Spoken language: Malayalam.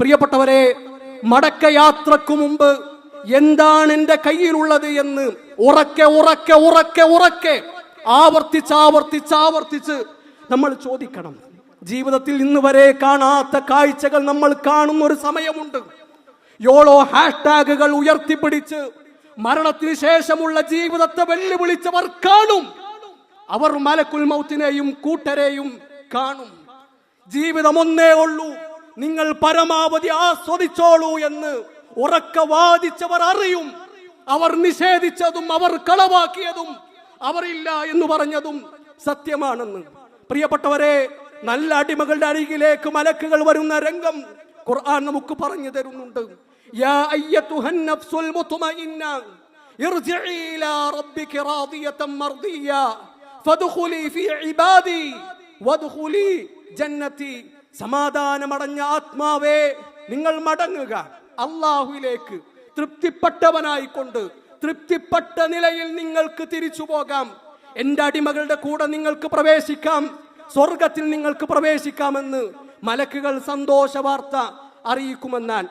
പ്രിയപ്പെട്ടവരെ മടക്കയാത്രക്കു മുമ്പ് എന്താണ് എന്റെ കയ്യിലുള്ളത് എന്ന് ഉറക്കെ ഉറക്കെ ഉറക്കെ ഉറക്കെ ആവർത്തിച്ച് ആവർത്തിച്ച് ആവർത്തിച്ച് നമ്മൾ ചോദിക്കണം. ജീവിതത്തിൽ ഇന്ന് വരെ കാണാത്ത കാഴ്ചകൾ നമ്മൾ കാണുന്ന ഒരു സമയമുണ്ട്. യോളോ ഹാഷ്ടാഗുകൾ ഉയർത്തിപ്പിടിച്ച് മരണത്തിന് ശേഷമുള്ള ജീവിതത്തെ വെല്ലുവിളിച്ചവർ കാണും. അവർ മലക്കുൽ മൗത്തിനെയും കൂട്ടരെയും കാണും. ജീവിതം ഒന്നേ ഉള്ളൂ. നിങ്ങൾ പരമാവധി ആസ്വദിച്ചോളൂ എന്ന് ഉറക്ക വാദിച്ചവർ അറിയും. അവർ നിഷേധിച്ചതും അവർ കളവാക്കിയതും അവരില്ല എന്ന് പറഞ്ഞതും സത്യമാണെന്ന്. പ്രിയപ്പെട്ടവരെ നല്ല അടിമകളുടെ അരികിലേക്ക് മലക്കുകൾ വരുന്ന രംഗം ഖുർആൻ നമുക്ക് പറഞ്ഞു തരുന്നുണ്ട്. യാ ഇലാ റാദിയതൻ മർദിയ ഫീ ഇബാദി ജന്നതി സമാധാനമടഞ്ഞ ആത്മാവേ നിങ്ങൾ മടങ്ങുക. അള്ളാഹുവിലേക്ക് തൃപ്തിപ്പെട്ടവനായിക്കൊണ്ട് തൃപ്തിപ്പെട്ട നിലയിൽ നിങ്ങൾക്ക് തിരിച്ചു പോകാം. എന്റെ അടിമകളുടെ കൂടെ നിങ്ങൾക്ക് പ്രവേശിക്കാം. സ്വർഗത്തിൽ നിങ്ങൾക്ക് പ്രവേശിക്കാമെന്ന് മലക്കുകൾ സന്തോഷ വാർത്ത അറിയിക്കുമെന്നാൽ